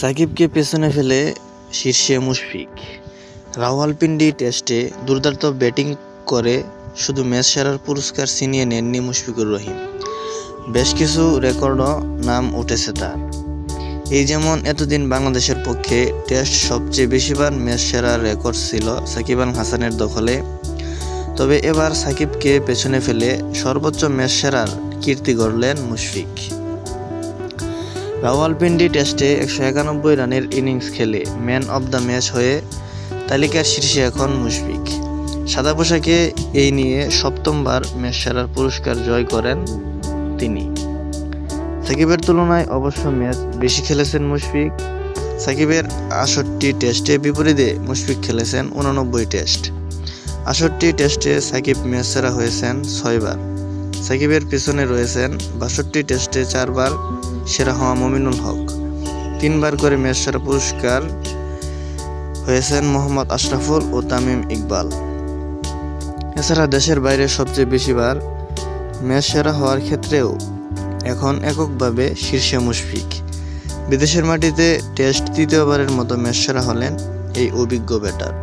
সাকিবকে পেছনে ফেলে শীর্ষে মুশফিক। রাওয়ালপিন্ডি টেস্টে দুর্দান্ত ব্যাটিং করে শুধু ম্যাচ সেরার পুরস্কার ছিনিয়ে নেননি মুশফিকুর রহিম। বেশ কিছু রেকর্ডও নাম উঠেছে তার। এই যেমন এতদিন বাংলাদেশের পক্ষে টেস্ট সবচেয়ে বেশিবার ম্যাচ সেরার রেকর্ড ছিল সাকিব আল হাসানের দখলে। তবে এবার সাকিবকে পেছনে ফেলে সর্বোচ্চ ম্যাচ সেরার কীর্তি গড়লেন মুশফিক। রাওয়ালপিন্ডি টেস্টে একশো একানব্বই রানের ইনিংস খেলে ম্যান অব দ্য ম্যাচ হয়ে তালিকার শীর্ষে এখন মুশফিক। সাদা পোশাকে এই নিয়ে সপ্তমবার ম্যাচ সেরার পুরস্কার জয় করেন তিনি। সাকিবের তুলনায় অবশ্য ম্যাচ বেশি খেলেছেন মুশফিক। সাকিবের আষট্টি টেস্টে বিপরীতে মুশফিক খেলেছেন উননব্বই টেস্ট। আষট্টি টেস্টে সাকিব ম্যাচ সেরা হয়েছেন ছয়বার। সাকিবের পিছনে রয়েছেন বাষট্টি টেস্টে চারবার সেরা হওয়া মমিনুল হক। তিনবার করে ম্যাচ পুরস্কার হয়েছেন মোহাম্মদ আশরাফুল ও তামিম ইকবাল। এছাড়া দেশের বাইরে সবচেয়ে বেশিবার ম্যাচ সেরা হওয়ার ক্ষেত্রেও এখন এককভাবে শীর্ষে মুশফিক। বিদেশের মাটিতে টেস্ট তৃতীয়বারের মতো ম্যাচ সেরা হলেন এই অভিজ্ঞ ব্যাটার।